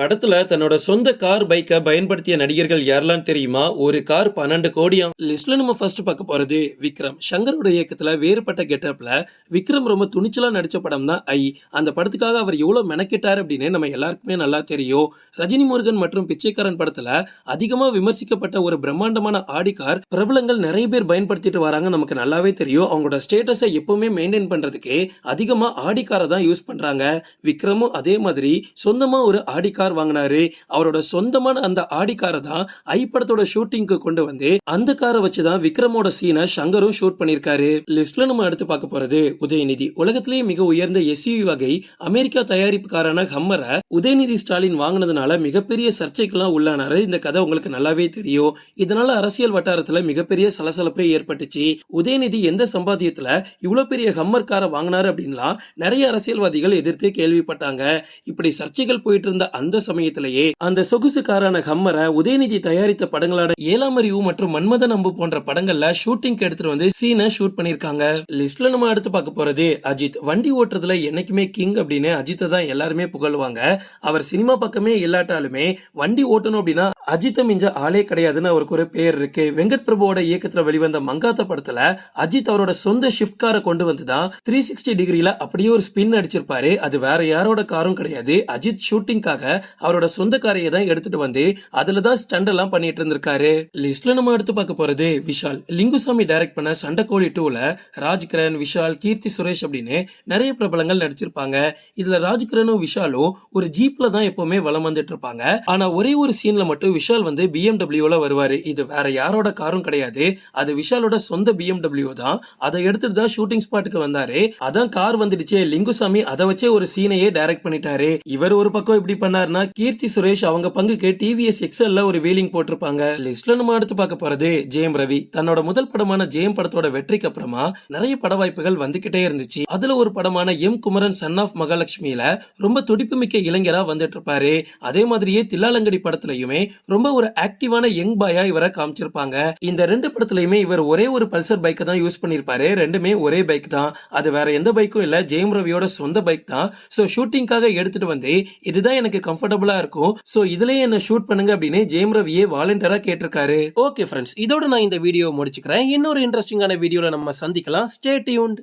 படத்துல தன்னோட சொந்த கார் பைக்கை பயன்படுத்திய நடிகர்கள் யாரெல்லாம் தெரியுமா? ஒரு கார் பன்னெண்டு கோடியாம் லிஸ்ட்ல நம்ம ஃபர்ஸ்ட் பார்க்க போறது விக்ரம். சங்கரோட இயக்கத்துல வேறுபட்ட கெட்டப்ல விக்ரம் ரொம்ப துணிச்சலா நடிச்ச படம் தான் ஐ. அந்த படத்துக்காக அவர் எவ்வளவு மெனக்கிட்டார் அப்படின்னு நம்ம எல்லாருக்குமே நல்லா தெரியும். ரஜினி முருகன் மற்றும் பிச்சைக்காரன் படத்துல அதிகமா விமர்சிக்கப்பட்ட ஒரு பிரம்மாண்டமான ஆடி கார் பிரபலங்கள் நிறைய பேர் பயன்படுத்திட்டு வராங்க நமக்கு நல்லாவே தெரியும். அவங்களோட ஸ்டேட்டஸை எப்பவுமே மெயின்டைன் பண்றதுக்கு அதிகமா ஆடி காரை தான் யூஸ் பண்றாங்க. விக்ரமும் அதே மாதிரி சொந்தமா ஒரு ஆடி கார் கார் வாங்கினாரு. அவரோட சொந்தமான அந்த ஆடி காரை தான் ஐ படத்தோட ஷூட்டிங்க்கு கொண்டு வந்து அந்த காரை வச்சுதான் விக்ரமோட சீனை சங்கரும் ஷூட் பண்ணிருக்காரு லிஸ்ட்ல நம்ம அடுத்து பார்க்க போறது உதயநிதி. உலகத்திலேயே மிக உயர்ந்த எஸ்யூவி வகை அமெரிக்கா தயாரிப்புக்காரான ஹம்மரை உதயநிதி ஸ்டாலின் வாங்கினதுனால மிகப்பெரிய சர்ச்சைக்கெல்லாம் உள்ளானாரு. இந்த கதை உங்களுக்கு நல்லாவே தெரியும். இதனால அரசியல் வட்டாரத்துல மிகப்பெரிய சலசலப்பே ஏற்பட்டுச்சு. உதயநிதி எந்த சம்பாத்தியத்துல இவ்வளவு பெரிய ஹம்மர் காரை வாங்கினாரு அப்படின்லாம் நிறைய அரசியல்வாதிகள் எதிர்த்து கேள்விப்பட்டாங்க. இப்படி சர்ச்சைகள் போயிட்டு இருந்த அந்த சமயத்திலேயே அந்த சொகுசுக்காரான ஹம்மரை உதயநிதி தயாரித்த படங்களான ஏழாம் அறிவு மற்றும் மன்மதன் அம்பு போன்ற படங்கள்ல ஷூட்டிங்க்கு எடுத்துட்டு வந்து சீனை ஷூட் பண்ணிருக்காங்க லிஸ்ட்ல நம்ம அடுத்து பார்க்க போறது அஜித். வண்டி ஓட்டுறதுல என்னைக்குமே கிங் அப்படின்னு அஜித்தை தான் எல்லாருமே புகழ்வாங்க. அவர் சினிமா பக்கமே இல்லாட்டாலுமே வண்டி ஓட்டணும் அப்படின்னா அஜித்தை மிஞ்ச ஆளே கிடையாதுன்னு அவருக்கு ஒரு பேர் இருக்கு. வெங்கட் பிரபுவோட இயக்கத்துல வெளிவந்த மங்காத்த படத்துல அஜித் அவரோட சொந்த ஷிஃப்ட் காரை கொண்டு வந்து தான் த்ரீ சிக்ஸ்டி டிகிரில அப்படியே ஒரு ஸ்பின் அடிச்சிருப்பாரு. அது வேற யாரோட காரும் கிடையாது. அஜித் ஷூட்டிங்காக அவரோட சொந்த காரையை தான் எடுத்துட்டு வந்து அதுல தான் ஸ்டண்ட் எல்லாம் பண்ணிட்டு இருந்திருக்காரு. லிஸ்ட்ல நம்ம எடுத்து பார்க்க போறது விஷால். லிங்குசாமி டைரக்ட் பண்ண சண்டைக்கோழி டூல ராஜ்கிரண் விஷால் கீர்த்தி சுரேஷ் அப்படின்னு நிறைய பிரபலங்கள் நடிச்சிருப்பாங்க. இதுல ராஜ்கிரனும் விஷாலும் ஒரு ஜீப்ல தான் எப்பவுமே வளம் வந்துட்டு இருப்பாங்க. ஆனா ஒரே ஒரு சீன்ல மட்டும் விஷால் வந்து பிஎம்டபிள்யூல வருவாரு. இது வேற யாரோட காரும் கிடையாது. அது விஷாலோட சொந்த பிஎம்டபிள்யூ தான். அதை எடுத்துட்டு தான் ஷூட்டிங் ஸ்பாட்டுக்கு வந்தாரு. அதான் கார் வந்துடுச்சே. லிங்குசாமி அதை வச்சே ஒரு சீனையே டைரக்ட் பண்ணிட்டாரு. இவர் ஒரு பக்கம் இப்படி பண்ணாருன்னா கீர்த்தி சுரேஷ் அவங்க பங்குக்கு டிவிஎஸ் எக்ஸல்ல ஒரு வீலிங் போட்டிருப்பாங்க. லிஸ்ட்ல நம்ம அடுத்து பார்க்க போறது ஜெயம் ரவி. தன்னோட முதல் படமான ஜெயம் படத்தோட வெற்றிக்கு அப்புறமா நிறைய பட வாய்ப்புகள் வந்துகிட்டே இருந்துச்சு. அதுல ஒரு படமான எம் குமரன் சன் ஆஃப் மகாலட்சுமியில ரொம்ப துடிப்புமிக்க இளைஞரா வந்துட்டு இருப்பாரு அதே மாதிரியே தில்லாலங்கடி படத்துலயுமே ரொம்ப ஒரு ஆக்டிவான யங் பாயா இவரை காமிச்சிருப்பாங்க. இந்த ரெண்டு படத்துலயுமே இவர் ஒரே ஒரு பல்சர் பைக்கை தான் யூஸ் பண்ணிருப்பாரு. ரெண்டுமே ஒரே பைக் தான். அது வேற எந்த பைக்கும் இல்ல ஜெயம் ரவியோட சொந்த பைக் தான். சோ ஷூட்டிங்காக எடுத்துட்டு வந்து இதுதான் எனக்கு கம்ஃபர்டபுளா இருக்கும். சோ இதுலயே என்ன ஷூட் பண்ணுங்க அப்படின்னு ஜெயம் ரவியே வாலண்டியரா கேட்டிருக்காரு. ஓகே ஃப்ரெண்ட்ஸ் இதோட நான் இந்த வீடியோ முடிச்சுக்கிறேன். இன்னொரு இன்ட்ரெஸ்டிங்கான வீடியோல நம்ம சந்திக்கலாம். Stay tuned